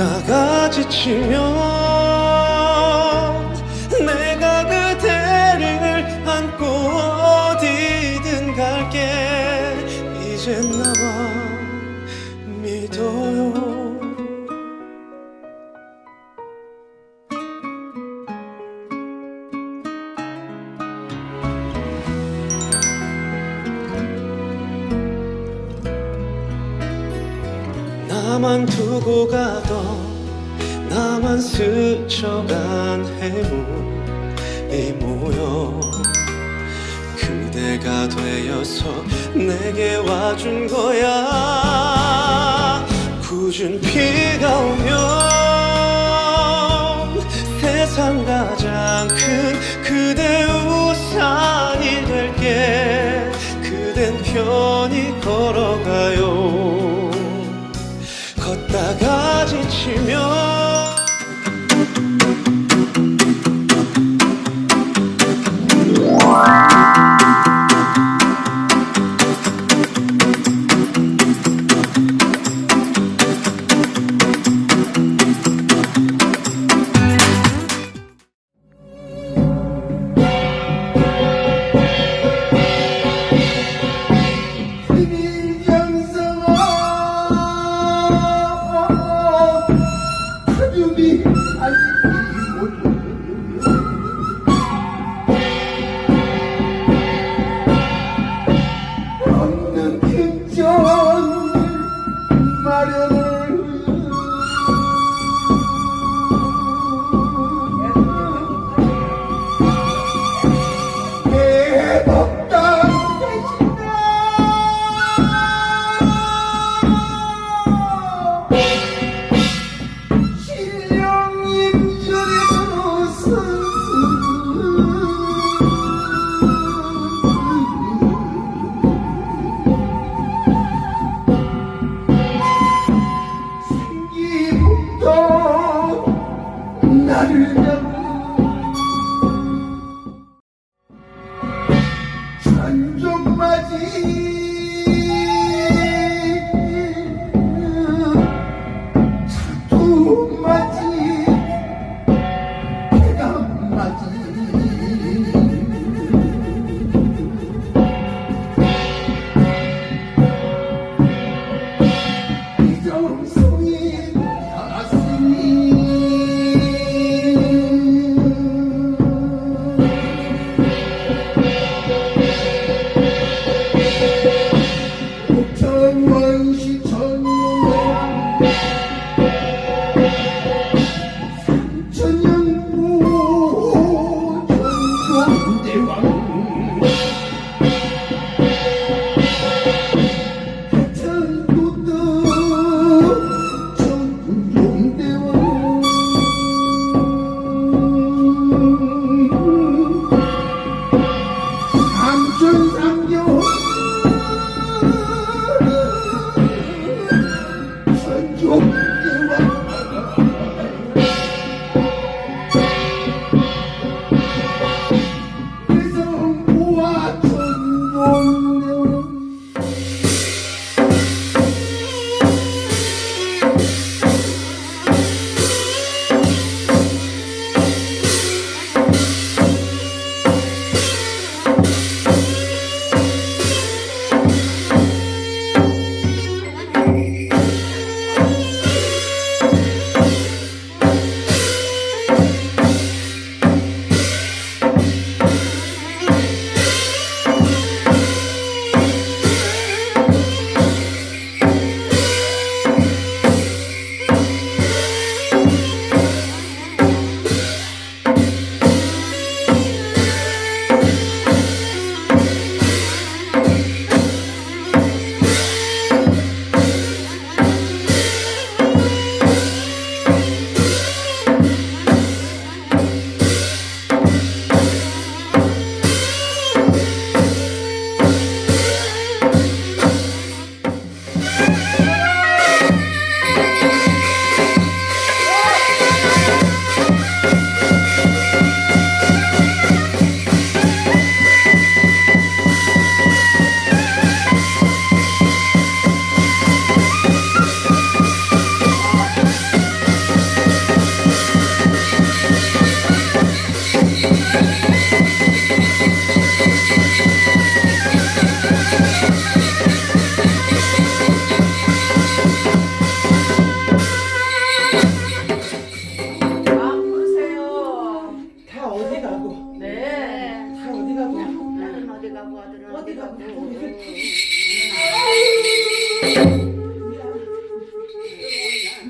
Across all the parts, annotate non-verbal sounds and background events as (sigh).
걷다가 지치면 나만 두고 가던 나만 스쳐간 해물이 모여 그대가 되어서 내게 와준 거야. 굳은 비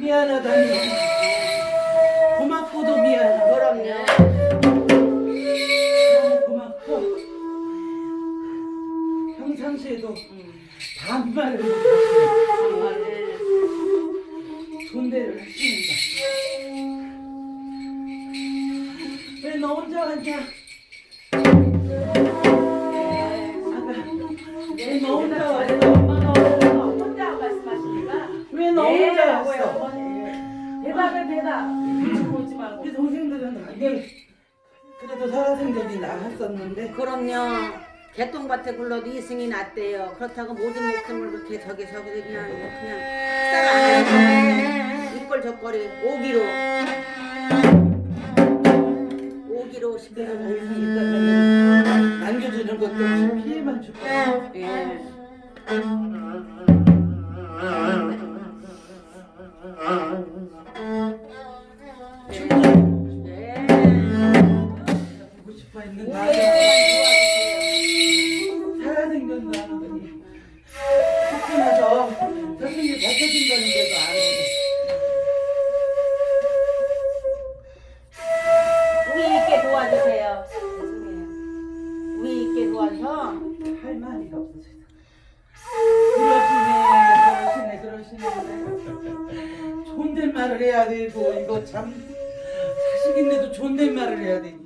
미안하다 고맙고도 미안하다. 너무 고맙고. 평상시에도 반말을 존대를 하십니다. 왜 너 혼자 왔냐 왜 너 혼자 왔어 엄마가 혼자 말씀하시니까 왜 너 혼자 하고요, 왔어 어머니. 대답해 대답. 보지 말고. 우리 동생들은 이게 그래도 살아생전이 나았었는데 그럼요. 개똥밭에 굴러도 이승이 낫대요. 그렇다고 모든 목숨을 그렇게 저기 저기 그냥 그냥 하고 이꼴 저꼴이 오기로 오기로. 더 이상 있다면 남겨주는 것도 없이 피해만 줄 거야. 예. 예. 보고 싶어 했는 오 그러시네 (laughs) 존댓말을 해야 되고 이거 참 자식인데도 존댓말을 해야 되지